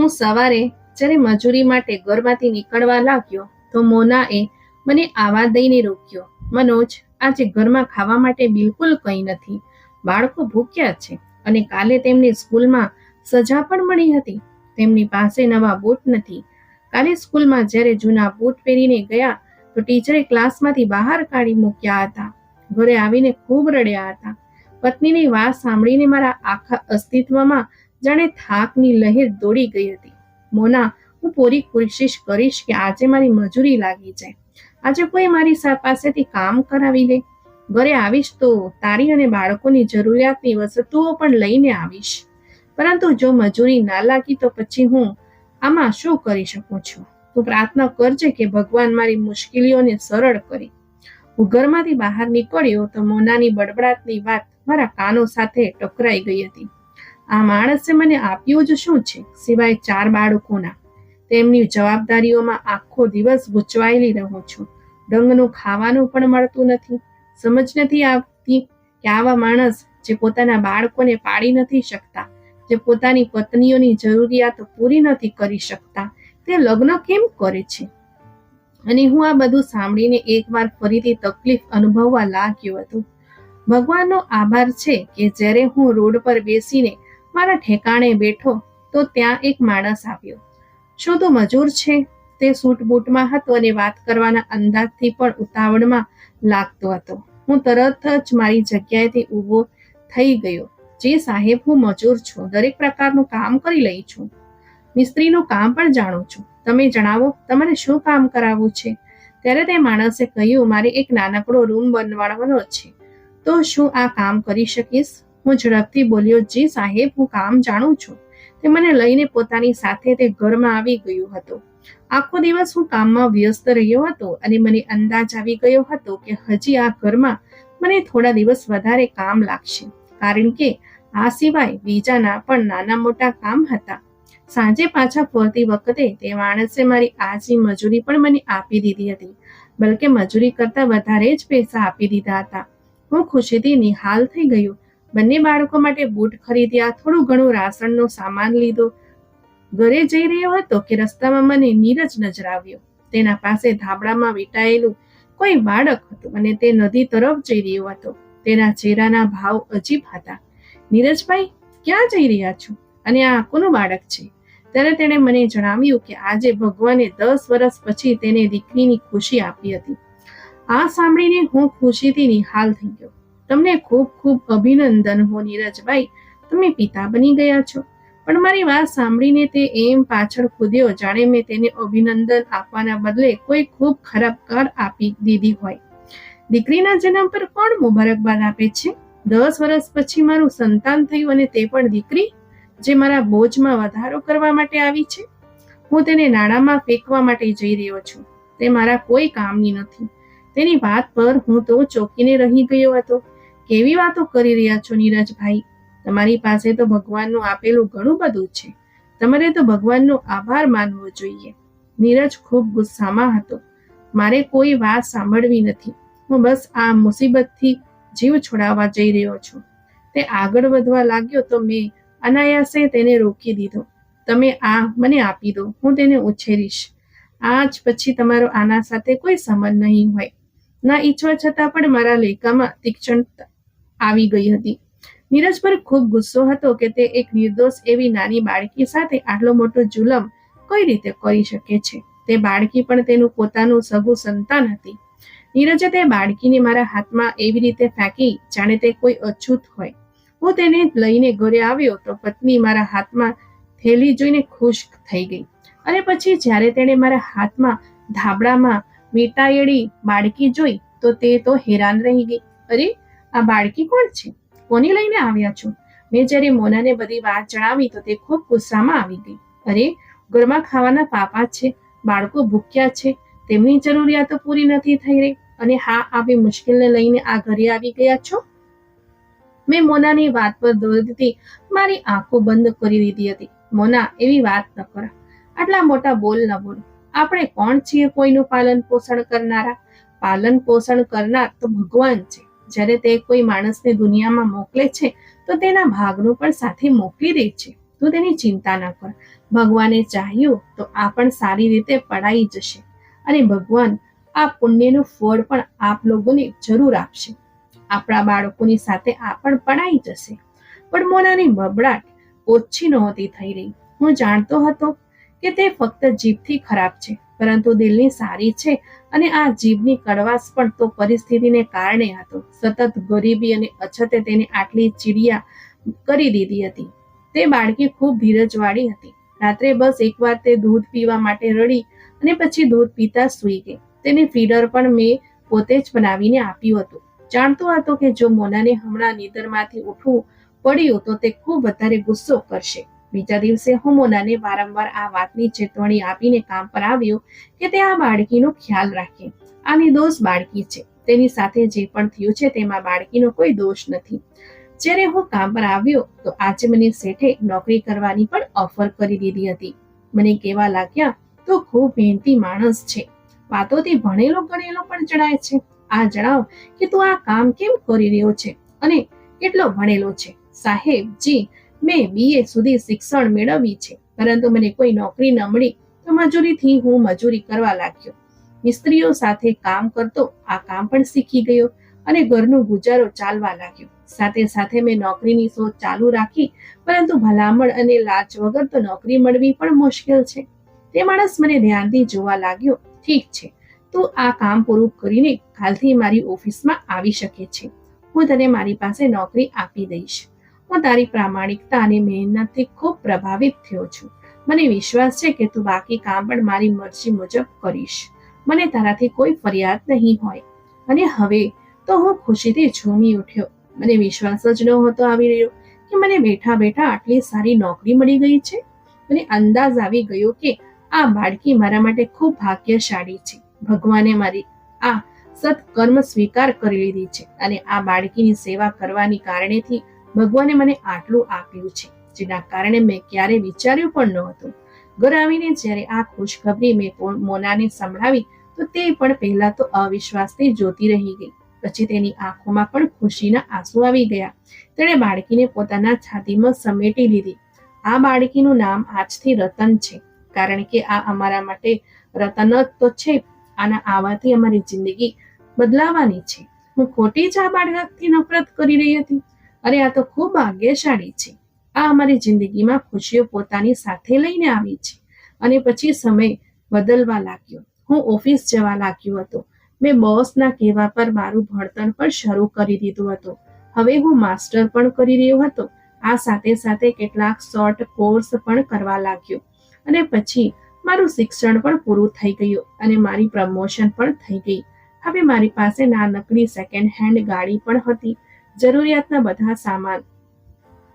હું સવારે જ્યારે મજૂરી માટે ઘરમાંથી નીકળવા લાગ્યો, તો મોનાએ મને આવા દઈને રોક્યો, મનોજ, આજે ઘરમાં ખાવા માટે બિલકુલ કંઈ નથી. બાળકો ભૂખ્યા છે અને કાલે તેમની સ્કૂલમાં સજા પણ મળી હતી. તેમની પાસે નવા બૂટ નથી. કાલે સ્કૂલમાં જ્યારે જૂના બૂટ પહેરીને ગયા, તો ટીચરે ક્લાસમાંથી બહાર કાઢી મૂક્યા હતા. ઘરે આવીને ખૂબ રડ્યા હતા. પત્નીની વાત સાંભળીને મારા આખા અસ્તિત્વમાં જાણે થાકની લહેર દોડી ગઈ હતી. મોના, હું પૂરી કોશિશ કરીશ કે આજે મારી મજૂરી લાગી જાય. આજે કોઈ મારી પાસેથી કામ કરાવી લે. ઘરે આવીશ તો તારી અને બાળકોની જરૂરિયાતની વસ્તુઓ પણ લઈને આવીશ. પરંતુ જો મજૂરી ના લાગી તો પછી હું આમાં શું કરી શકું છું? તું પ્રાર્થના કરજે કે ભગવાન મારી મુશ્કેલીઓને સરળ કરે. હું ઘરમાંથી બહાર નીકળ્યો તો મોનાની બડબડાટની વાત મારા કાનો સાથે ટકરાઈ ગઈ હતી. આ માણસે મને આપ્યું જ શું છે સિવાય ચાર બાળકોના? તેમની જવાબદારીઓમાં આખો દિવસ ગૂંચવાયેલી રહું છું. ડંગનું ખાવાનું પણ મળતું નથી. સમજ નથી આવતી કે આવા માણસ જે પોતાના બાળકોને પાડી નથી શકતા, જે પોતાની પત્નીઓની જરૂરિયાતો પૂરી નથી કરી શકતા, તે લગ્ન કેમ કરે છે? અને હું આ બધું સાંભળીને એકવાર ફરીથી તકલીફ અનુભવવા લાગ્યો હતો. ભગવાનનો આભાર છે કે જ્યારે હું રોડ પર બેસીને મારા ઠેકાણે બેઠો તો ત્યાં એક માણસ આવ્યો. શું તું મજૂર છે? તે સૂટ બૂટમાં હતો અને વાત કરવાના અંદાજથી પણ ઉતાવળમાં લાગતો હતો. હું તરત જ મારી જગ્યાએથી ઊભો થઈ ગયો. જે સાહેબ, હું મજૂર છું. દરેક પ્રકારનું કામ કરી લઈ છું. મિસ્ત્રીનું કામ પણ જાણું છું. તમે જણાવો, તમારે શું કામ કરાવવું છે? ત્યારે તે માણસે કહ્યું, મારે એક નાનકડો રૂમ બનવાનો છે. તો શું આ કામ કરી શકીશ? હું ઝડપથી બોલ્યો, જી સાહેબ, હું કામ જાણું છું. તે મને લઈને પોતાની સાથે તે ઘરમાં આવી ગયો હતો. આખો દિવસ હું કામમાં વ્યસ્ત રહ્યો હતો અને મને અંદાજ આવી ગયો હતો કે હજી આ ઘરમાં મને થોડા દિવસ વધારે કામ લાગશે. કારણ કે આ સિવાય બીજાના પણ નાના મોટા કામ હતા. સાંજે પાછા ફરતી વખતે તે માણસે મારી આજની મજૂરી પણ મને આપી દીધી હતી. બલકે મજૂરી કરતા વધારે જ પૈસા આપી દીધા હતા. હું ખુશીથી નિહાલ થઈ ગયો બંને બાળકો માટે બૂટ ખરીદ્યા, થોડું ઘણું રાશનનો સામાન લીધો. ઘરે જઈ રહ્યો હતો કે રસ્તામાં મને નીરજ નજર આવ્યો. તેના પાસે ધાબળામાં વીંટાયેલું કોઈ બાળક હતું અને તે નદી તરફ જઈ રહ્યો હતો. તેના ચહેરાના ભાવ અજીબ હતા. નીરજભાઈ, ક્યાં જઈ રહ્યા છો? અને આ કોનું બાળક છે? ત્યારે તેણે મને જણાવ્યું કે આજે ભગવાને દસ વર્ષ પછી તેને દીકરીની ખુશી આપી હતી. આ સાંભળીને હું ખુશીથી નિહાલ થઈ ગયો. તમને ખૂબ ખૂબ અભિનંદન હો નીરજભાઈ. તમે પિતા બની ગયા છો. પણ મારી વાત સાંભળીને તે એમ પાછળ કૂદ્યો, જાણે મેં તેને અભિનંદન આપવાના બદલે કોઈ ખૂબ ખરાબ કાર આપી દીધી હોય. દીકરીના જન્મ પર કોણ મુબારકબાદ આપે છે? દસ વર્ષ પછી મારું સંતાન થયું અને તે પણ દીકરી, જે મારા બોજમાં વધારો કરવા માટે આવી છે? હું તેને નાણાંમાં ફેંકવા માટે જઈ રહ્યો છું. તે મારા કોઈ કામની નથી. તેની વાત પર હું તો ચોંકીને રહી ગયો હતો. કેવી વાતો કરી રહ્યા છો નીરજભાઈ? તમારી પાસે તો ભગવાનનું આપેલું ઘણું બધું છે. તમારે તો ભગવાનનો આભાર માનવો જોઈએ. નીરજ ખૂબ ગુસ્સામાં હતો. મારે કોઈ વાત સાંભળવી નથી. હું બસ આ મુસીબતથી જીવ છોડાવવા જઈ રહ્યો છું. તે આગળ વધવા લાગ્યો તો મેં અનાયાસે તેને રોકી દીધો. તમે આ મને આપી દો. હું તેને ઉછેરીશ. આજ પછી તમારો આના સાથે કોઈ સંબંધ નહીં હોય. ના ઈચ્છવા છતાં પણ મારા લેખામાં તીક્ષણ આવી ગઈ હતી. નીરજ પર ખૂબ ગુસ્સો હતો કે તે એક નિર્દોષ એવી નાની બાળકી સાથે આટલો મોટો જુલમ કઈ રીતે કરી શકે છે? તે બાળકી પણ તેનું પોતાનું સગું સંતાન હતી. નીરજે તે બાળકીને મારા હાથમાં એવી રીતે ફેંકી, જાણે તે કોઈ અછૂત હોય. હું તેને લઈને ઘરે આવ્યો તો પત્ની મારા હાથમાં થેલી જોઈને ખુશ થઈ ગઈ. અને પછી જ્યારે તેણે મારા હાથમાં ધાબળામાં વીંટાયેલી બાળકી જોઈ, તો તે તો હેરાન રહી ગઈ. અરે આ બાળકી કોણ છે? કોની લઈને આવ્યા છો? મેં જ્યારે મોનાને બધી વાત જણાવી તો તે ખૂબ ગુસ્સામાં આવી ગઈ. અરે, ઘરમાં ખાવાના પાપા છે, બાળકો ભૂખ્યા છે, તેમની જરૂરિયાતો પૂરી નથી થઈ રહી અને હા આવી મુશ્કેલને લઈને આ ઘરે આવી ગયા છો? મેં મોનાની વાત પર દોડતી મારી આંખો બંધ કરી દીધી હતી. મોના, એવી વાત ન કર. આટલા મોટા બોલ ન બોલ. આપણે કોણ છીએ કોઈનું પાલન પોષણ કરનારા? પાલન પોષણ કરનાર તો ભગવાન છે. જ્યારે તે કોઈ માણસને દુનિયામાં મોકલે છે, તો તેના ભાગનું પણ સાથે મોકલી દે છે. તું તેની ચિંતા ન કર. ભગવાને ચાહ્યું તો આ પણ સારી રીતે પડાઈ જશે અને ભગવાન આ પુણ્યનું ફળ પણ આપ લોકોને જરૂર આપશે. આપણા બાળકોની સાથે આ પણ પડાઈ જશે. પણ મોનાની બબડાટ ઓછી નહોતી થઈ રહી. હું જાણતો હતો કે તે ફક્ત જીભથી ખરાબ છે, પરંતુ દિલની સારી છે અને આ જીભની કડવાશ પણ તો પરિસ્થિતિને કારણે હતો. સતત ગરીબી અને અછતે તેને આટલી ચીડિયા કરી દીધી હતી. તે બાળકી ખૂબ ધીરજવાળી હતી. રાત્રે બસ એકવાર તે દૂધ પીવા માટે રડી અને પછી દૂધ પીતા સૂઈ ગઈ. તેને ફીડર પણ મેં પોતે જ બનાવીને આપ્યું હતું. જાણતો હતો કે જો મોનાને હમણાં નીંદરમાંથી ઉઠવું પડ્યું તો તે ખૂબ વધારે ગુસ્સો કરશે. બીજા દિવસે હોમોનાને વારંવાર આ વાતની ચેતવણી આપીને કામ પર આવ્યો કે તે આ બાળકીનો ખ્યાલ રાખે. આ નિર્દોષ બાળકી છે. તેની સાથે જે પણ થયું છે તેમાં બાળકીનો કોઈ દોષ નથી. જ્યારે હું કામ પર આવ્યો તો આજે મને શેઠે નોકરી કરવાની પણ ઓફર કરી દીધી હતી. મને કેવા લાગ્યા, તો ખૂબ મહેનતી માણસ છે. વાતોથી ભણેલો ગણેલો પણ જણાય છે. આ જણાવ કે તું આ કામ કેમ કરી રહ્યો છે અને કેટલો ભણેલો છે? સાહેબ જી મેં બીએ સુધી શિક્ષણ મેળવી છે. પરંતુ મને કોઈ નોકરી ન મળી તો મજૂરીથી હું મજૂરી કરવા લાગ્યો. મિસ્ત્રીઓ સાથે કામ કરતો આ કામ પણ શીખી ગયો અને ઘરનું ગુજારો ચાલવા લાગ્યો. સાથે સાથે મેં નોકરીની શોધ ચાલુ રાખી, પરંતુ ભલામણ અને લાચ વગર તો નોકરી મળવી પણ મુશ્કેલ છે. તે માણસ મને ધ્યાનથી જોવા લાગ્યો, ઠીક છે, તું આ કામ પૂરું કરીને કાલથી મારી ઓફિસમાં આવી શકે છે. હું તને મારી પાસે નોકરી આપી દઈશ. હું તારી પ્રામાણિકતા અને મહેનતથી ખૂબ પ્રભાવિત થયો છું. મને વિશ્વાસ છે કે તું બાકી કામ પણ મારી મરજી મુજબ કરીશ. મને તારાથી કોઈ ફરિયાદ નહીં હોય. અને હવે તો હું ખુશીથી ઝૂમી ઉઠ્યો. મને વિશ્વાસ જ નહોતો આવી રહ્યો કે મને બેઠા બેઠા આટલી સારી નોકરી મળી ગઈ છે. મને અંદાજ આવી ગયો કે આ બાળકી મારા માટે ખૂબ ભાગ્યશાળી છે. ભગવાને મારી આ સત્કર્મ સ્વીકાર કરી લીધી છે અને આ બાળકીની સેવા કરવાની કારણેથી ભગવાને મને આટલું આપ્યું છે, જેના કારણે મેં ક્યારે વિચાર્યું પણ નહોતું ઘર આવીને જ્યારે આ ખુશખબરી મેં મોનાને સંભળાવી, તો તે પણ પહેલા તો અવિશ્વાસથી જોતી રહી ગઈ. પછી તેની આંખોમાં પણ ખુશીના આંસુ આવી ગયા. તેણે બાળકીને પોતાના છાતીમાં સમેટી લીધી. આ બાળકીનું નામ આજથી રતન છે, કારણ કે આ અમારા માટે રતન તો છે, આના આવવાથી અમારી જિંદગી બદલાવાની છે. હું ખોટી જ આ બાળકથી નફરત કરી રહી હતી? અરે, આ તો ખૂબ ભાગ્યશાળી છે. આ અમારી જિંદગીમાં ખુશીઓ પોતાની સાથે લઈને આવી છે. અને પછી સમય બદલવા લાગ્યો. હું ઓફિસ જવા લાગ્યો હતો. મેં બોસના કહેવા પર મારું ભણતર પણ શરૂ કરી દીધું હતું. હવે હું માસ્ટર પણ કરી રહ્યો હતો. આ સાથે સાથે કેટલાક શોર્ટ કોર્સ પણ કરવા લાગ્યો. અને પછી મારું શિક્ષણ પણ પૂરું થઈ ગયું અને મારી પ્રમોશન પણ થઈ ગઈ. હવે મારી પાસે નાનકડી સેકન્ડ હેન્ડ ગાડી પણ હતી. જરૂરિયાતના બધા સામાન.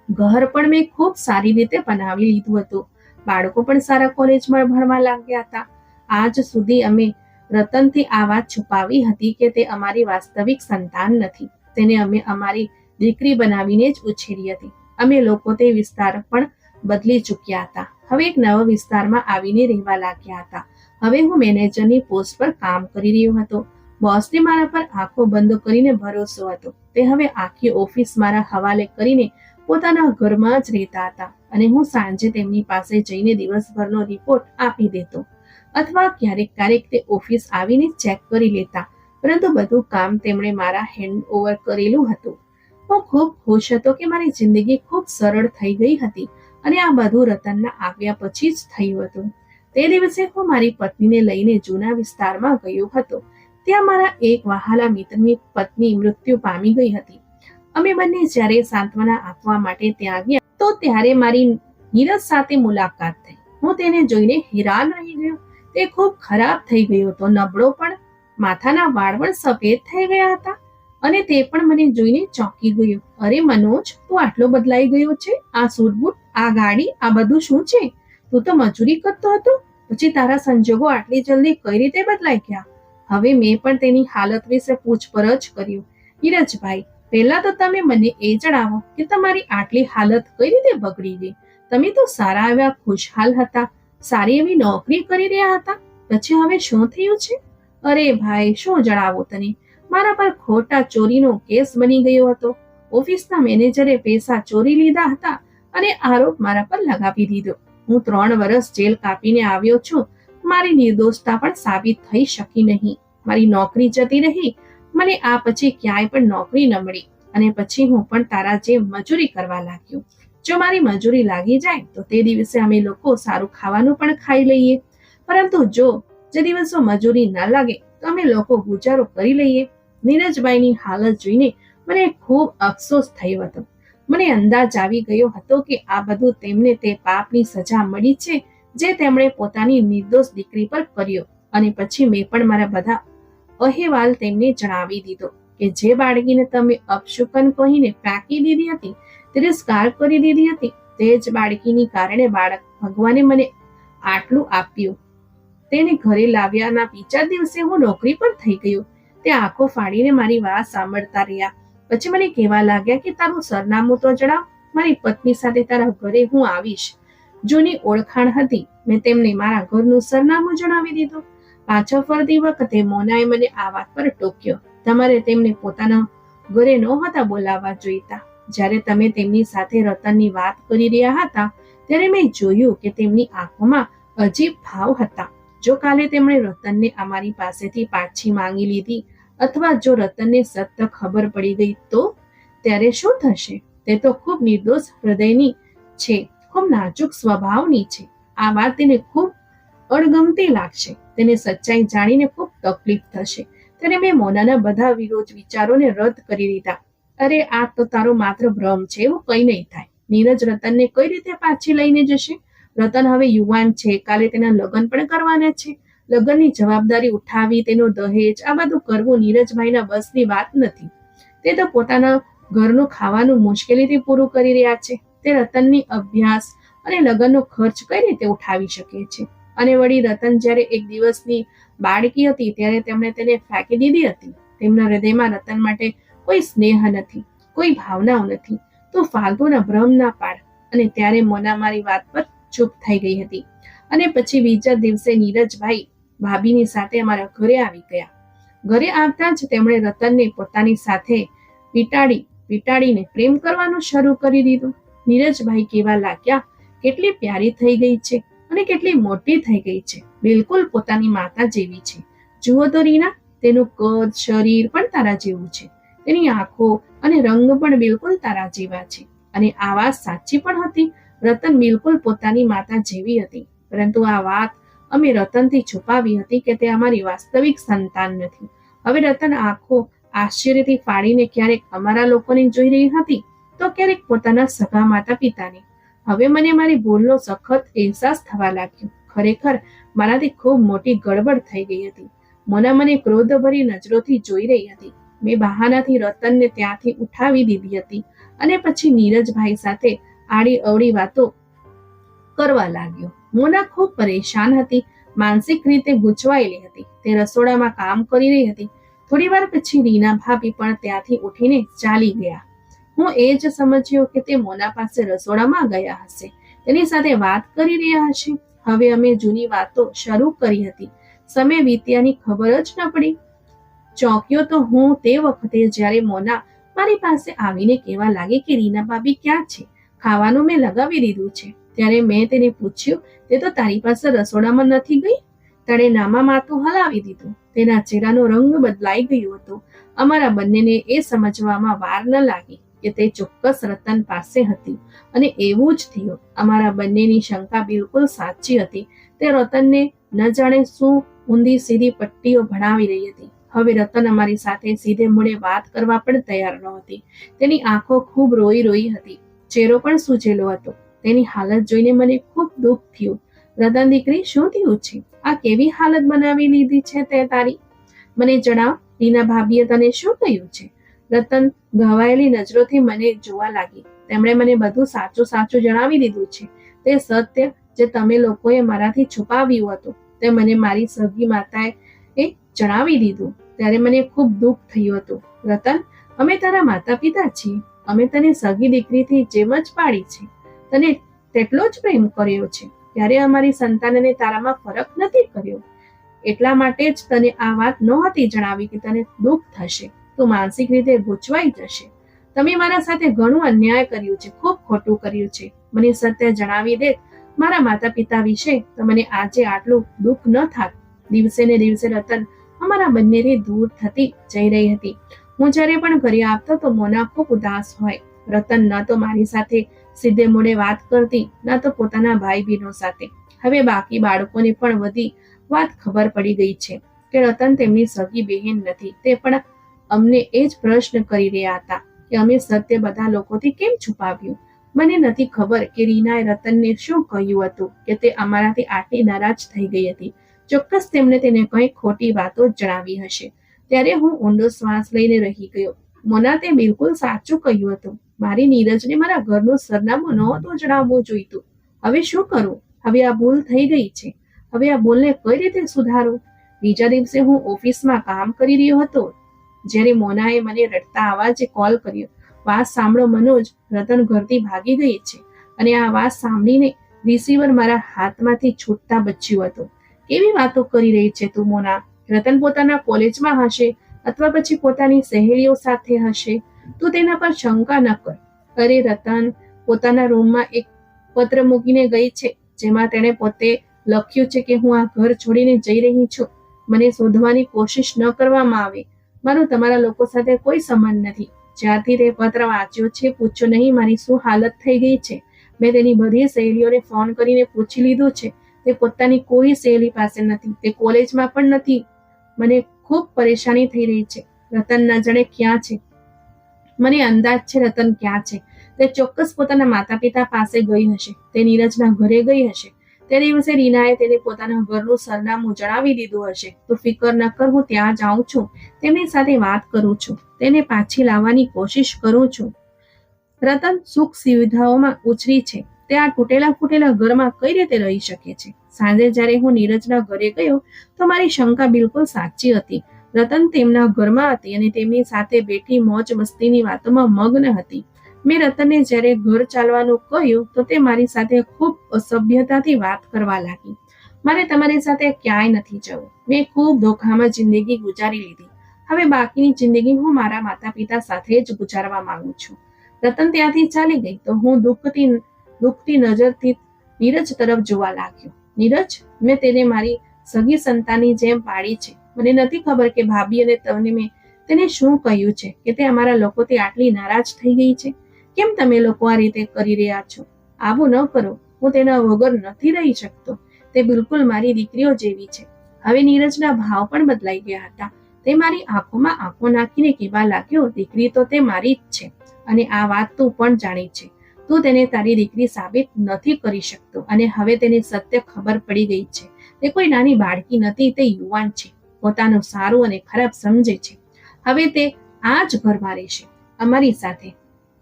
ઘર પણ મેં ખૂબ સારી રીતે બનાવી લીધું હતું. બાળકો પણ સારા કોલેજમાં ભણવા લાગ્યા હતા. આજ સુધી અમે રતનથી આ વાત છુપાવી હતી કે તે અમારી વાસ્તવિક સંતાન નથી. તેને અમે અમારી દીકરી બનાવીને જ ઉછેરી હતી. અમે લોકો તે વિસ્તાર પણ બદલી ચૂક્યા હતા. હવે એક નવા વિસ્તારમાં આવીને રહેવા લાગ્યા હતા. હવે હું મેનેજરની પોસ્ટ પર કામ કરી રહ્યો હતો. બોસને મારા પર આંખો બંધ કરીને ભરોસો હતો. તે હવે આખી ઓફિસ મારા હવાલે કરીને પોતાના ઘરમાં જ રહેતા હતા અને હું સાંજે તેમની પાસે જઈને દિવસભરનો રિપોર્ટ આપી દેતો. અથવા ક્યારેક ક્યારેક તે ઓફિસ આવીને ચેક કરી લેતા, પરંતુ બધું કામ તેમણે મારા હેન્ડ ઓવર કરેલું હતું. હું ખૂબ ખુશ હતો કે મારી જિંદગી ખૂબ સરળ થઈ ગઈ હતી અને આ બધું રતનના આવ્યા પછી જ થયું હતું. તે દિવસે હું મારી પત્નીને લઈને જૂના વિસ્તારમાં ગયો હતો. ત્યાં મારા એક વહાલા મિત્રની પત્ની મૃત્યુ પામી ગઈ હતી. અમે બંને જ્યારે સાંત્વના આપવા માટે ત્યાં આવ્યા, તો ત્યારે મારી નીરજ સાથે મુલાકાત થઈ. હું તેને જોઈને હેરાન રહી ગયો. તે ખૂબ ખરાબ થઈ ગયો હતો. નબળો પણ, માથાના વાળ પણ સફેદ થઈ ગયા હતા અને તે પણ મને જોઈને ચોંકી ગયો. અરે મનોજ, તું આટલો બદલાઈ ગયો છે? આ સૂટબૂટ, આ ગાડી, આ બધું શું છે? તું તો મજૂરી કરતો હતો. પછી તારા સંજોગો આટલી જલ્દી કઈ રીતે બદલાઈ ગયા? હવે મેં પણ તેની હાલત વિશે પૂછપરછ કર્યું. નીરજભાઈ પહેલા તો તમે મને એ જણાવો કે તમારી આટલી હાલત કઈ રીતે બગડી ગઈ? તમે તો સારા એવા ખુશહાલ હતા, સારી એવી નોકરી કરી રહ્યા હતા. પછી હવે શું થયું છે? અરે ભાઈ, શું જણાવો તને? મારા પર ખોટા ચોરીનો કેસ બની ગયો હતો. ઓફિસના મેનેજરે પૈસા ચોરી લીધા હતા અને આરોપ મારા પર લગાવી દીધો. હું ત્રણ વર્ષ જેલ કાપીને આવ્યો છું મારી નિર્દોષતા પણ સાબિત થઈ શકી નહીં. મારી નોકરી જતી રહી, મને આ પછી ક્યાંય પણ નોકરી ન મળી અને પછી હું પણ તારા જેમ મજૂરી કરવા લાગ્યો. જો મારી મજૂરી લાગી જાય, તો તે દિવસે અમે લોકો સારું ખાવાનું પણ ખાઈ લઈએ. પરંતુ જો જે દિવસો મજૂરી ના લાગે, તો અમે લોકો ગુજારો કરી લઈએ. નીરજભાઈની હાલત જોઈને મને ખૂબ અફસોસ થયો હતો. મને અંદાજ આવી ગયો હતો કે આ બધું તેમને તે પાપની સજા મળી છે જે તેમણે પોતાની નિર્દોષ દીકરી પર કર્યો અને પછી મેં પણ મારા બધા અહેવાલ તેમને જણાવી દીધો કે જે બાળકીને તમે અપશુકન કહીને ફેંકી દીધી હતી, તિરસ્કાર કરી દીધી હતી, તે જ બાળકીની કારણે બાળક ભગવાને મને આટલું આપ્યું. તેને ઘરે લાવ્યાના બીજા દિવસે હું નોકરી પર થઈ ગયો. તે આંખો ફાડીને મારી વાત સાંભળતા રહ્યા. પછી મને કહેવા લાગ્યા કે તારું સરનામું તો જણાવ, મારી પત્ની સાથે તારા ઘરે હું આવીશ. જૂની ઓળખાણ હતી. મેં તેમને મારા ઘરનું સરનામું જણાવી દીધું. પાછો ફરતી વખતે મોનાએ મને આ વાત પર ટોક્યો. તમારે તેમને પોતાના ઘરે નહોતા બોલાવવા જોઈતા. જ્યારે તમે તેમની સાથે રતનની વાત કરી રહ્યા હતા, ત્યારે મેં જોયું કે તેમની આંખોમાં અજીબ ભાવ હતા. જો કાલે તેમણે રતનને અમારી પાસેથી પાછી માંગી લીધી અથવા જો રતનને સત્ય ખબર પડી ગઈ તો, ત્યારે શું થશે? તે તો ખૂબ નિર્દોષ હૃદયની છે. ખૂબ નાજુક સ્વભાવની છે. આ વાત તેને ખૂબ અણગમતી લાગશે. તેને સચ્ચાઈ જાણીને ખૂબ તકલીફ થશે. ત્યારે મેં મોનાના બધા વિરોધ વિચારોને રદ કરી દીધા. અરે, આ તો તારો માત્ર ભ્રમ છે એવું કંઈ નહીં થાય. નીરજ રતનને કઈ રીતે પાછી લઈને જશે? રતન હવે યુવાન છે. કાલે તેના લગ્ન પણ કરવાના છે. લગ્નની જવાબદારી ઉઠાવી, તેનો દહેજ, આ બધું કરવું નીરજભાઈના બસની વાત નથી. તે તો પોતાના ઘરનું ખાવાનું મુશ્કેલીથી પૂરું કરી રહ્યા છે. તે રતનની અભ્યાસ અને લગ્નનો ખર્ચ કઈ રીતે ઉઠાવી શકે છે? અને વળી રતન જ્યારે એક દિવસની બાળકી હતી, ત્યારે તેમણે તેને ફેંકી દીધી હતી. તેમના હૃદયમાં રતન માટે કોઈ સ્નેહ નથી, કોઈ ભાવનાઓ નથી. તો ફાલતુના ભ્રમ ના પાડ અને ત્યારે મોના મારી વાત પર ચૂપ થઈ ગઈ હતી. અને પછી બીજા દિવસે નીરજભાઈ ભાભીની સાથે અમારા ઘરે આવી ગયા. ઘરે આવતા જ તેમણે રતનને પોતાની સાથે વીટાડી, વીટાડીને પ્રેમ કરવાનું શરૂ કરી દીધું. નીરજભાઈ કેવા લાગ્યા, કેટલી પ્યારી થઈ ગઈ છે અને કેટલી મોટી થઈ ગઈ છે. બિલકુલ પોતાની માતા જેવી છે. જુઓ તો રીના, તેનું કદ, શરીર પણ તારા જેવું છે. તેની આંખો અને રંગ પણ બિલકુલ તારા જેવા છે. અને આ વાત સાચી પણ હતી. રતન બિલકુલ પોતાની માતા જેવી હતી. પરંતુ આ વાત અમે રતનથી છુપાવી હતી કે તે અમારી વાસ્તવિક સંતાન નથી. હવે રતન આંખો આશ્ચર્યથી ફાડીને ક્યારેક અમારા લોકોને જોઈ રહી હતી? તો ક્યારેક પોતાના સગા માતા પિતાને. હવે મને મારી ભૂલનો સખત અહેસાસ થવા લાગ્યો. ખરેખર મારાથી ખૂબ મોટી ગડબડ થઈ ગઈ હતી. મોના મને ક્રોધભરી નજરોથી જોઈ રહી હતી. મેં બહાનાથી રતનને ત્યાંથી ઉઠાવી દીધી હતી અને પછી નીરજભાઈ સાથે આડી અવળી વાતો કરવા લાગ્યો. મોના ખૂબ પરેશાન હતી. માનસિક રીતે ગૂંચવાયેલી હતી. તે રસોડામાં કામ કરી રહી હતી. થોડી વાર પછી રીના ભાભી પણ ત્યાંથી ઉઠીને ચાલી ગયા. હું એ જ સમજ્યો કે તે મોના પાસે રસોડામાં ગયા હશે. તેની સાથે વાત કરી રહ્યા હશે. હવે અમે જૂની વાતો શરૂ કરી હતી. સમય વીત્યાની ખબર જ ન પડી. ચોંક્યો તો હું તે વખતે જ્યારે મોના મારી પાસે આવીને કહેવા લાગી કે રીના ભાભી ક્યાં છે? ખાવાનું મેં લગાવી દીધું છે. ત્યારે મેં તેને પૂછ્યું, તે તો તારી પાસે રસોડામાં નથી ગઈ? તારે નામા માથું હલાવી દીધું. તેના ચહેરાનો રંગ બદલાઈ ગયો હતો. અમારા બંનેને એ સમજવામાં વાર ન લાગી. કે તે ચોક્કસ રતન પાસે હતી. અને એવું જ થયું. અમારા બંનેની શંકા બિલકુલ સાચી હતી. તે રતનને ન જાણે શું ઊંધી સીધી પટ્ટીઓ ભણાવી રહી હતી. હવે રતન અમારી સાથે સીધે મોડે વાત કરવા પણ તૈયાર નહોતી. તેની આંખો ખૂબ રોઈ રોઈ હતી. ચહેરો પણ સૂજેલો હતો. તેની હાલત જોઈને મને ખૂબ દુઃખ થયું. રતન દીકરી, શું થયું છે? આ કેવી હાલત બનાવી લીધી છે તે તારી? મને જણાવ. રીના ભાભીએ તને શું કહ્યું છે? રતન ઘવાયેલી નજરોથી મને જોવા લાગી. તેમણે મને બધું સાચું સાચું જણાવી દીધું છે. તે સત્ય જે તમે લોકોએ મારાથી છુપાવ્યું હતું, તે મને મારી સગી માતાએ એ જણાવી દીધું. ત્યારે મને ખૂબ દુઃખ થયું હતું. રતન, અમે તારા માતા પિતા છીએ. અમે તને સગી દીકરીથી જેમ જ પાડી છે. તને તેટલો જ પ્રેમ કર્યો છે. ત્યારે અમારી સંતાનને તારામાં ફરક નથી કર્યો. એટલા માટે જ તને આ વાત નહોતી જણાવી કે તને દુઃખ થશે. તું માનસિક રીતે ગૂંચવાઈ જશે. તમે મારા સાથે ઘણું અન્યાય કર્યું છે, ખૂબ ખોટું કર્યું છે. મને સત્ય જણાવી દે મારા માતા પિતા વિશે તમને આજે આટલું દુઃખ ન થાત. દિવસે ને દિવસે રતન અમારા બંનેથી દૂર થતી જઈ રહી હતી. હું જ્યારે પણ ઘરે આવતો તો મોના ખૂબ ઉદાસ હોય. રતન ન તો મારી સાથે સીધે મોડે વાત કરતી, ન તો પોતાના ભાઈ બહેનો સાથે. હવે બાકી બાળકોને પણ બધી વાત ખબર પડી ગઈ છે કે રતન તેમની સગી બહેન નથી, તે પણ અમને એ જ પ્રશ્ન કરી રહ્યા હતા કે અમે સત્ય બધા લોકોથી કેમ છુપાવ્યું? મને નથી ખબર કે રીનાએ રતનને શું કહ્યું હતું કે તે અમારાથી આટલી નારાજ થઈ ગઈ હતી. ચોક્કસ તેમણે તેને કંઈ ખોટી વાતો જણાવી હશે. ત્યારે હું ઊંડો શ્વાસ લઈને રહી ગયો. મોના તે બિલકુલ સાચું કહ્યું હતું. મારી નીરજને મારા ઘરનું સરનામું નહોતું જણાવવું જોઈતું. હવે શું કરું? હવે આ ભૂલ થઈ ગઈ છે. હવે આ ભૂલને કઈ રીતે સુધારું? બીજા દિવસે હું ઓફિસમાં કામ કરી રહ્યો હતો. જ્યારે મોનાએ મને રડતા અવાજે કોલ કર્યો. વાત સાંભળો મનોજ, રતન ઘરથી ભાગી ગઈ છે અને આ વાત સાંભળીને રિસીવર મારા હાથમાંથી છૂટતા બચ્યું હતું. કેવી વાતો કરી રહી છે તું મોના? રતન પોતાના કોલેજમાં હશે અથવા પછી પોતાની સહેલીઓ સાથે હશે? તું તેના પર શંકા ન કર. અરે રતન, પોતાના રૂમમાં એક પત્ર મૂકીને ગઈ છે, જેમાં તેણે પોતે લખ્યું છે કે હું આ ઘર છોડીને જઈ રહી છું. મને શોધવાની કોશિશ ન કરવામાં આવે. મારું તમારા લોકો સાથે કોઈ સંબંધ નથી. જ્યાંથી તે પત્ર વાંચ્યો છે, પૂછ્યો નહીં, મારી શું હાલત થઈ ગઈ છે? મેં તેની બધી સહેલીઓને ફોન કરીને પૂછી લીધું છે. તે પોતાની કોઈ સહેલી પાસે નથી. તે કોલેજમાં પણ નથી. મને ખૂબ પરેશાની થઈ રહી છે. રતન ના જાણે ક્યાં છે? મને અંદાજ છે રતન ક્યાં છે? તે ચોક્કસ પોતાના માતા પિતા પાસે ગઈ હશે. તે નીરજના ઘરે ગઈ હશે. તે દિવસે રીનાએ તેને પોતાના ઘરનું સરનામું જણાવી દીધું હશે. તો ફિકર ન કર, હું ત્યાં જાઉં છું. તેમની સાથે વાત કરું છું. તેને પાછી લાવવાની કોશિશ કરું છું. રતન સુખ સુવિધાઓમાં ઉછરી છે. તે આ તૂટેલા ફૂટેલા ઘરમાં કઈ રીતે રહી શકે છે? સાંજે જ્યારે હું નીરજના ઘરે ગયો, તો મારી શંકા બિલકુલ સાચી હતી. રતન તેમના ઘરમાં હતી અને તેમની સાથે બેઠી મોજ મસ્તીની વાતોમાં મગ્ન હતી. મેં રતનને જ્યારે ઘર ચાલવાનું કહ્યું, તો તે મારી સાથે ખૂબ અસભ્યતાથી વાત કરવા લાગી. મારે તમારી સાથે ક્યાંય નથી જવું. મેં ખૂબ ધોખામાં જિંદગી ગુજારી લીધી. હવે બાકીની જિંદગી હું મારા માતા પિતા સાથે જ ગુજારવા માંગુ છું. રતન ત્યાંથી ચાલી ગઈ, તો હું દુઃખતી દુઃખતી નજરથી નીરજ તરફ જોવા લાગ્યો. નીરજ, મેં તેને મારી સગી સંતાનની જેમ પાડી છે. મને નથી ખબર કે ભાભી અને તમને મેં તેને શું કહ્યું છે, કે તે અમારા લોકોથી આટલી નારાજ થઈ ગઈ છે? કેમ તમે લોકો આ રીતે કરી રહ્યા છો? આવું ન કરો. હું તેના વગર નથી રહી શકતો. તે બિલકુલ મારી દીકરીઓ જેવી છે. હવે નીરજના ભાવ પણ બદલાઈ ગયા હતા. તે મારી આંખોમાં આંખો નાખીને કહેવા લાગ્યો, દીકરી તો તે મારી જ છે. અને આ વાત તું પણ જાણી છે. તું તેને તારી દીકરી સાબિત નથી કરી શકતો. અને હવે તેને સત્ય ખબર પડી ગઈ છે. તે કોઈ નાની બાળકી નથી, તે યુવાન છે. પોતાનું સારું અને ખરાબ સમજે છે. હવે તે આ જ ઘરમાં રહેશે. અમારી સાથે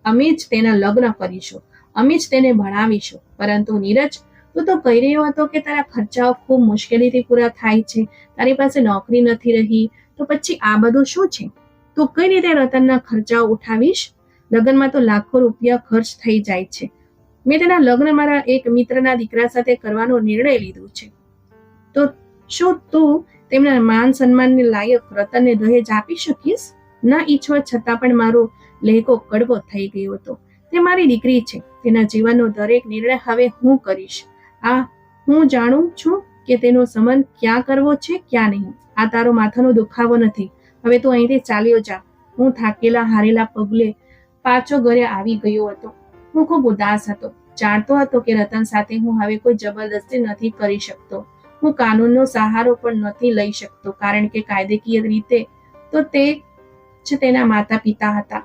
અમે જ તેના લગ્ન કરીશું, અમે જ તેને ભણાવીશું. પરંતુ નીરજ, તું તો કહી રહ્યો હતો કે તારા ખર્ચાઓ ખૂબ મુશ્કેલીથી પૂરા થાય છે, તારી પાસે નોકરી નથી રહી, તો પછી આ બધું શું છે? તું કઈ રીતે રતનના ખર્ચાઓ ઉઠાવીશ? લગ્નમાં તો લાખો રૂપિયા ખર્ચ થઈ જાય છે. મેં તેના લગ્ન મારા એક મિત્રના દીકરા સાથે કરવાનો નિર્ણય લીધો છે. તો શું તું તેમના માન સન્માનને લાયક રતનને દહેજ આપી શકીશ? ના ઈચ્છવા છતાં પણ મારો લહેકો કડવો થઈ ગયો હતો. તે મારી દીકરી છે. તેના જીવનનો દરેક નિર્ણય હવે હું કરીશ. આ હું જાણું છું કે તેનો સમન ક્યાં કરવો છે, ક્યાં નહીં. આ તારો માથાનો દુખાવો નથી. હવે તું અહીંથી ચાલ્યો જા. હું થાકેલા, હારેલા પગલે પાછો ઘરે આવી ગયો હતો. હું ખૂબ ઉદાસ હતો. જાણતો હતો કે રતન સાથે હું હવે કોઈ જબરદસ્તી નથી કરી શકતો. હું કાનૂનનો સહારો પણ નથી લઈ શકતો, કારણ કે કાયદેકીય રીતે તો તે જ તેના માતા પિતા હતા.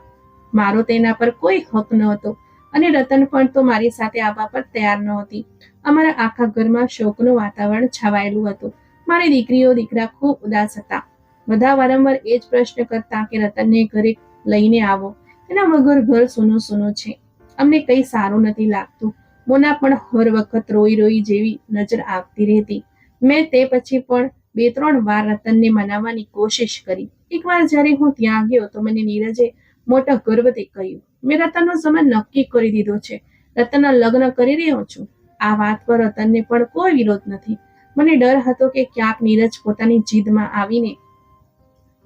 મારો તેના પર કોઈ હક ન હતો અને રતન પણ તો મારી સાથે આવવા પર તૈયાર નહોતી. અમારા આખા ઘરમાં શોકનું વાતાવરણ છવાયેલું હતું. મારી દીકરીઓ, દીકરા ખૂબ ઉદાસ હતા. બધા વારંવાર એ જ પ્રશ્ન કરતા કે રતનને ઘરે લઈને આવો. એના વગર ઘર સૂનું સૂનું છે. અમને કંઈ સારું નથી લાગતું. મોના પણ હર વખત રોઈ રોઈ જેવી નજર આવતી રહેતી. મેં તે પછી પણ બે ત્રણ વાર રતનને મનાવવાની કોશિશ કરી. એકવાર જ્યારે હું ત્યાં ગયો તો મને નીરજે મોટા ગર્વથી કહ્યું, મેં રતનનો સમય નક્કી કરી દીધો છે. રતનના લગ્ન કરી રહ્યો છું. આ વાત પર રતનને પણ કોઈ વિરોધ નથી. મને ડર હતો કે ક્યાંક નીરજ પોતાની જીદમાં આવીને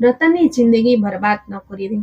રતનની જિંદગી બરબાદ ન કરી દે.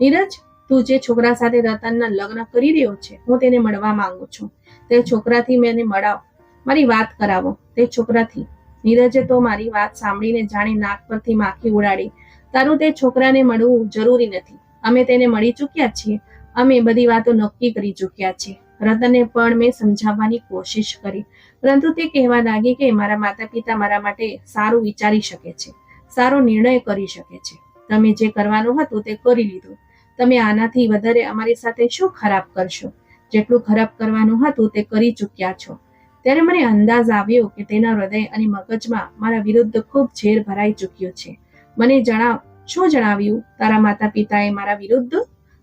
નીરજ, તું જે છોકરા સાથે રતનના લગ્ન કરી રહ્યો છે, હું તેને મળવા માંગુ છું. તે છોકરાથી મેં મળાવ. મારી વાત કરાવો. તે છોકરાથી. નીરજે તો મારી વાત સાંભળીને જાણે નાક પરથી માખી ઉડાડી. તારું તે છોકરાને મળવું જરૂરી નથી. અમે તેને મળી ચૂક્યા છીએ. અમે બધી વાતો નક્કી કરી ચૂક્યા છીએ. રતને પણ મેં સમજાવવાની કોશિશ કરી. પરંતુ તે કહેવા લાગી કે મારા માતા પિતા મારા માટે સારું વિચારી શકે છે, સારો નિર્ણય કરી શકે છે. તમે જે કરવાનું હતું તે કરી લીધું. તમે આનાથી વધારે અમારી સાથે શું ખરાબ કરશો? જેટલું ખરાબ કરવાનું હતું તે કરી ચૂક્યા છો. ત્યારે મને અંદાજ આવ્યો કે તેના હૃદય અને મગજમાં મારા વિરુદ્ધ ખૂબ ઝેર ભરાઈ ચૂક્યો છે. મને જણાવ શું જણાવ્યું? તારા માતા પિતાએ મારા વિરુદ્ધ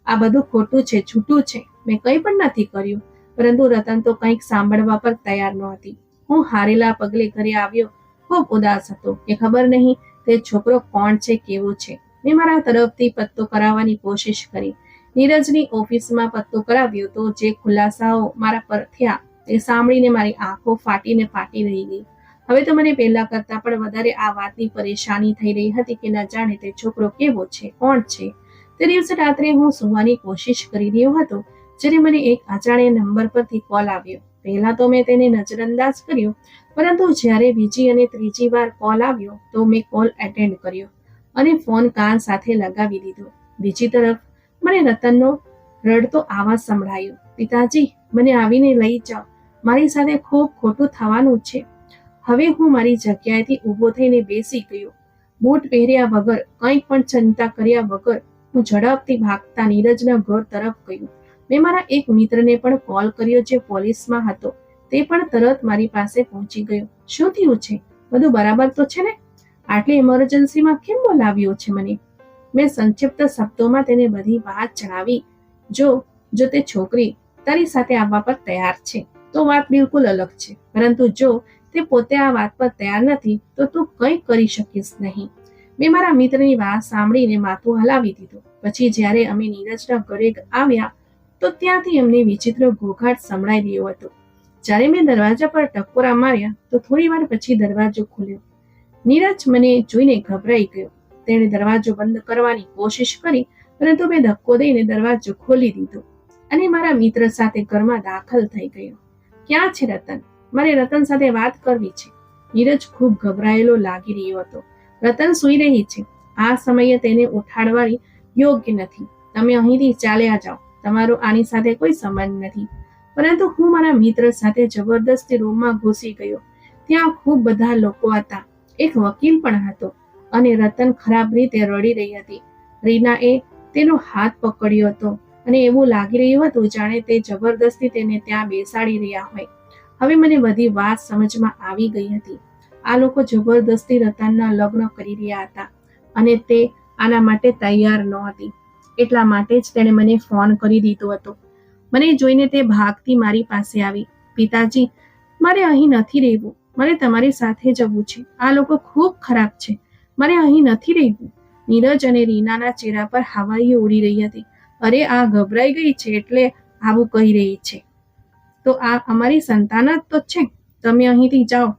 આ બધું ખોટું છે છૂટું છે. મેં કંઈ પણ નથી કર્યું. પરંતુ રતન તો કંઈક સાંભળવા પર તૈયાર નહોતી. હું હારેલા પગલે ઘરે આવ્યો. ખૂબ ઉદાસ હતો. કે ખબર નહીં તે છોકરો કોણ છે, કેવો છે. મેં મારા તરફથી પત્તો કરાવવાની કોશિશ કરી. નીરજની ઓફિસમાં પત્તો કરાવ્યો તો જે ખુલાસાઓ મારા પર થયા તે સાંભળીને મારી આંખો ફાટીને ફાટી રહી ગઈ. હવે તો મને પહેલા કરતા પણ વધારે આ વાતની પરેશાની થઈ રહી હતી કે ન જાણે તે છોકરો કેવો છે, કોણ છે? તે દિવસે રાત્રે હું સુવાની કોશિશ કરી રહ્યો હતો જ્યારે મને એક અજાણ્યા નંબર પરથી કોલ આવ્યો. પહેલા તો મેં તેને નજરઅંદાજ કર્યો, પરંતુ જ્યારે બીજી અને ત્રીજી વાર કોલ આવ્યો, તો મેં કોલ એટેન્ડ કર્યો અને ફોન કાન સાથે લગાવી દીધો. બીજી તરફ, મને રતનનો રડતો આવાજ સંભળાયો, પિતાજી, મને આવીને લઈ જાઓ. મારી સાથે ખૂબ ખોટું થવાનું છે. હવે હું મારી જગ્યાએથી ઊભો થઈને બેસી ગયો. બૂટ પહેર્યા વગર, કંઈ પણ ચિંતા કર્યા વગર, હું ઝડપથી ભાગતા નીરજના ઘર તરફ ગયો. મેં મારા એક મિત્રને પણ કોલ કર્યો જે પોલીસમાં હતો. તે પણ તરત મારી પાસે પહોંચી ગયો. શું થયું છે? બધું બરાબર તો છે ને? આટલી ઇમરજન્સીમાં કેમ બોલાવ્યો છે મને? મેં સંક્ષિપ્ત શબ્દોમાં તેને બધી વાત જણાવી. જો જો તે છોકરી તારી સાથે આવવા પર તૈયાર છે, તો વાત બિલકુલ અલગ છે. પરંતુ જો તે પોતે આ વાત પર તૈયાર નથી, તો તું કંઈ કરી શકીશ નહીં. મેં મારા મિત્રની વાત સાંભળીને માથું હલાવી દીધું. પછી જ્યારે અમે નીરજના ઘરે આવ્યા, તો ત્યાંથી અમને વિચિત્ર ઘોઘાટ સંભળાઈ રહ્યો હતો. જ્યારે મેં દરવાજા પર ટકોરા માર્યા, તો થોડી વાર પછી દરવાજો ખુલ્યો. નીરજ મને જોઈને ગભરાઈ ગયો. તેણે દરવાજો બંધ કરવાની કોશિશ કરી, પરંતુ મેં ધક્કો દઈને દરવાજો ખોલી દીધો અને મારા મિત્ર સાથે ઘરમાં દાખલ થઈ ગયો. ક્યાં છે રતન? મારે રતન સાથે વાત કરવી છે. નીરજ ખૂબ ગભરાયેલો લાગી રહ્યો હતો. રતન સૂઈ રહી છે. આ સમયે તેને ઉઠાડવાની યોગ્ય નથી. તમે અહીંથી ચાલ્યા જાઓ. તમારો આની સાથે કોઈ સંબંધ નથી. પરંતુ હું મારા મિત્ર સાથે જબરદસ્તી રૂમમાં ઘૂસી ગયો. ત્યાં ખૂબ બધા લોકો હતા. એક વકીલ પણ હતો અને રતન ખરાબ રીતે રડી રહી હતી. રીનાએ તેનો હાથ પકડ્યો હતો અને એવું લાગી રહ્યું હતું, જાણે તે જબરદસ્તી તેને ત્યાં બેસાડી રહ્યા હોય. હવે મને બધી વાત સમજમાં આવી ગઈ હતી. આ લોકો જબરદસ્તી રતનના લગ્ન કરી રહ્યા હતા અને તે આના માટે તૈયાર નહોતી. એટલા માટે જ તેણે મને ફોન કરી દીધો હતો. મને જોઈને તે ભાગતી મારી પાસે આવી. પિતાજી, મારે અહીં નથી રહેવું. મારે તમારી સાથે જવું છે. આ લોકો ખૂબ ખરાબ છે. મારે અહીં નથી રહેવું. નીરજ અને રીનાના ચહેરા પર હવાઈઓ ઉડી રહી હતી. અરે, આ ગભરાઈ ગઈ છે એટલે આવું કહી રહી છે. તો આ અમારી સંતાન જ તો છે. તમે અહીંથી જાઓ.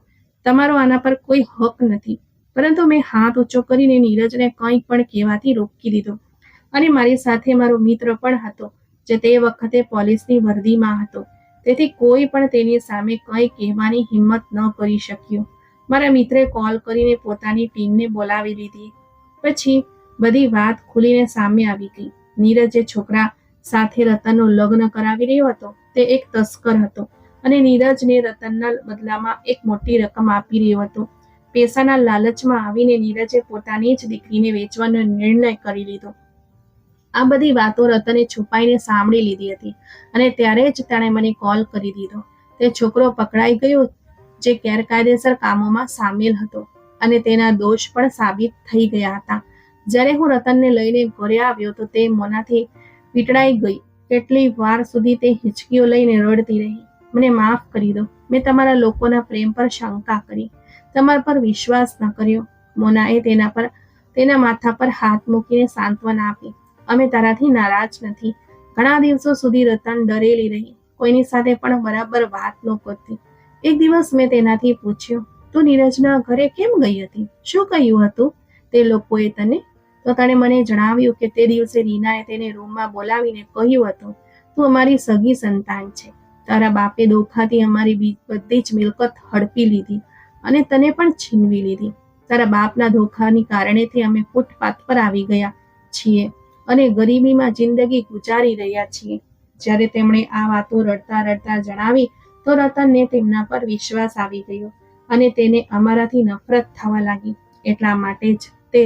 તમારો આના પર કોઈ હક નથી. પરંતુ મેં હાથ ઊંચો કરીને નીરજને કંઈ પણ કહેવાથી રોકી દીધો. અને મારી સાથે મારો મિત્ર પણ હતો, જે તે વખતે પોલીસની વર્દીમાં હતો. તેથી કોઈ પણ તેની સામે કંઈ કહેવાની હિંમત ન કરી શક્યું. મારા મિત્રે કોલ કરીને પોતાની ટીમને બોલાવી લીધી. પછી બધી વાત ખુલીને સામે આવી ગઈ. નીરજ જે છોકરા સાથે રતનનો લગ્ન કરાવી રહ્યો હતો. તે એક તસ્કર હતો અને નીરજને રતનના બદલામાં એક મોટી રકમ આપી રહ્યો હતો. પૈસાના લાલચમાં આવીને નીરજે પોતાની જ દીકરીને વેચવાનો નિર્ણય કરી લીધો. આ બધી વાતો રતને છુપાઈને સાંભળી લીધી હતી અને ત્યારે જ તેણે મને કોલ કરી દીધો. તે છોકરો પકડાઈ ગયો જે ગેરકાયદેસર કામોમાં સામેલ હતો અને તેના દોષ પણ સાબિત થઈ ગયા હતા. જ્યારે હું રતનને લઈને ઘરે આવ્યો તો તે મોનાથી વીટળાઈ ગઈ કેટલી વાર સુધી તે હિંચકીઓ લઈને રડતી રહી. મને માફ કરી દો. મેં તમારા લોકોના પ્રેમ પર શંકા કરી. તમારા પર વિશ્વાસ ન કર્યો. મોનાએ તેના પર, તેના માથા પર હાથ મૂકીને સાંત્વના આપી. અમે તારાથી નારાજ નથી. ઘણા દિવસો સુધી રતન ડરેલી રહી. કોઈની સાથે પણ બરાબર વાત ન કરતી. એક દિવસ મેં તેનાથી પૂછ્યું, તું નીરજના ઘરે કેમ ગઈ હતી? શું કહ્યું હતું? તે લોકોએ તને તો તેણે મને જણાવ્યું કે તે દિવસે રીનાએ તેને રૂમમાં બોલાવીને કહ્યું હતું, તું અમારી સગી સંતાન છે. તારા બાપે દોખાથી અમારી બધી જ મિલકત હડપી લીધી અને તને પણ છીનવી લીધી. તારા બાપના ધોખાની કારણેથી અમે ફૂટપાથ પર આવી ગયા છીએ અને ગરીબીમાં જિંદગી ગુજારી રહ્યા છીએ. જ્યારે તેમણે આ વાતો રડતા રડતા જણાવી, તો રતનને તેમના પર વિશ્વાસ આવી ગયો અને તેને અમારાથી નફરત થવા લાગી. એટલા માટે જ તે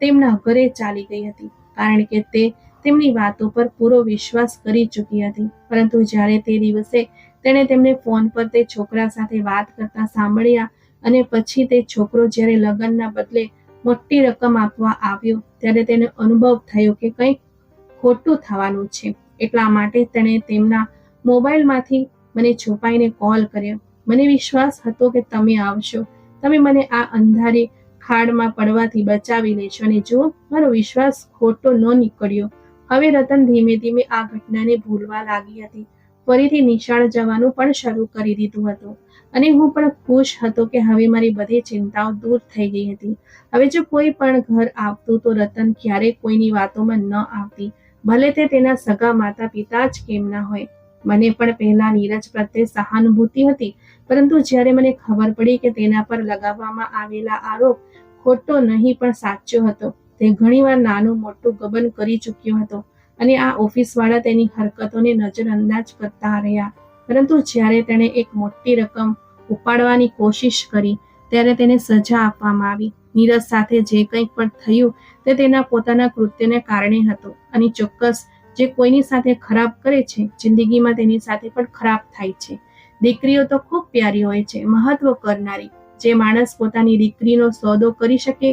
તેમના ઘરે ચાલી ગઈ હતી, કારણ કે તે તેમની વાતો પર પૂરો વિશ્વાસ કરી ચૂકી હતી. પરંતુ જ્યારે તે દિવસે તેણે તેમને ફોન પર તે છોકરા સાથે વાત કરતા સાંભળ્યા અને પછી તે છોકરો જ્યારે લગ્નના બદલે મોટી રકમ આપવા આવ્યો, ત્યારે તેને અનુભવ થયો કે કંઈક ખોટું થવાનું છે. એટલા માટે તેણે તેમના મોબાઈલમાંથી મને છુપાઈને કોલ કર્યો. મને વિશ્વાસ હતો કે તમે આવશો. તમે મને આ અંધારી ખાડમાં પડવાથી બચાવી લેશો અને જો મારો વિશ્વાસ ખોટો ન નીકળ્યો. હવે રતન ધીમે ધીમે આ ઘટનાને ભૂલવા લાગી હતી. ફરીથી નિશાળ જવાનું પણ શરૂ કરી દીધું હતું. અને હું પણ ખુશ હતો કે હવે મારી બધી ચિંતાઓ દૂર થઈ ગઈ હતી. હવે જો કોઈ પણ ઘર આવતું તો રતન ક્યારેય કોઈની વાતોમાં ન આવતી. ભલે તે તેના સગા માતા પિતા જ કેમ ના હોય. મને પણ પહેલા નીરજ પ્રત્યે સહાનુભૂતિ હતી. પરંતુ જ્યારે મને ખબર પડી કે તેના પર લગાવવામાં આવેલા આરોપ ખોટો નહીં પણ સાચો હતો. તે ઘણીવાર નાનું મોટું ગબન કરી ચૂક્યો હતો અને આ ઓફિસવાળા તેની હરકતોને નજરઅંદાજ કરતા રહ્યા. પરંતુ જ્યારે તેણે એક મોટી રકમ ઉપાડવાની કોશિશ કરી, ત્યારે તેને સજા આપવામાં આવી. નીરજ સાથે જે કંઈ પણ થયું તે તેના પોતાના કૃત્યને કારણે હતું અને ચોક્કસ જે કોઈની સાથે ખરાબ કરે છે, જિંદગીમાં તેની સાથે પણ ખરાબ થાય છે. દીકરીઓ તો ખૂબ પ્યારી હોય છે, મહત્વ કરનારી. જે માણસ પોતાની દીકરીનો સોદો કરી શકે,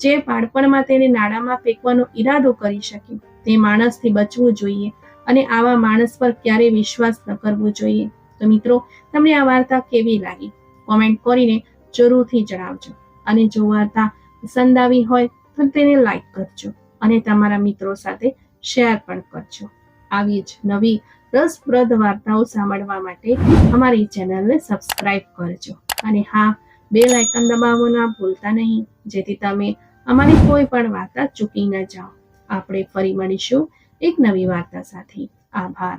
જે બાળપણમાં તેને નાણામાં ફેંકવાનો ઈરાદો કરી શકે, તે માણસથી બચવું જોઈએ અને આવા માણસ પર ક્યારેય વિશ્વાસ ન કરવો જોઈએ. તો મિત્રો, તમને આ વાર્તા કેવી લાગી? કોમેન્ટ કરીને જરૂરથી જણાવજો. અને જો વાર્તા પસંદ આવી હોય, તો તેને લાઈક કરજો અને તમારા મિત્રો સાથે શેર પણ કરજો. આવી જ નવી રસપ્રદ વાર્તાઓ સાંભળવા માટે અમારી ચેનલને સબસ્ક્રાઇબ કરજો. અને હા બેલ આઇકન દબાવવાનું ભૂલતા નહીં, જેથી તમે અમારી કોઈ પણ વાર્તા ચૂકી ન જાઓ. આપણે ફરી મળીશું એક નવી વાર્તા સાથે. આભાર.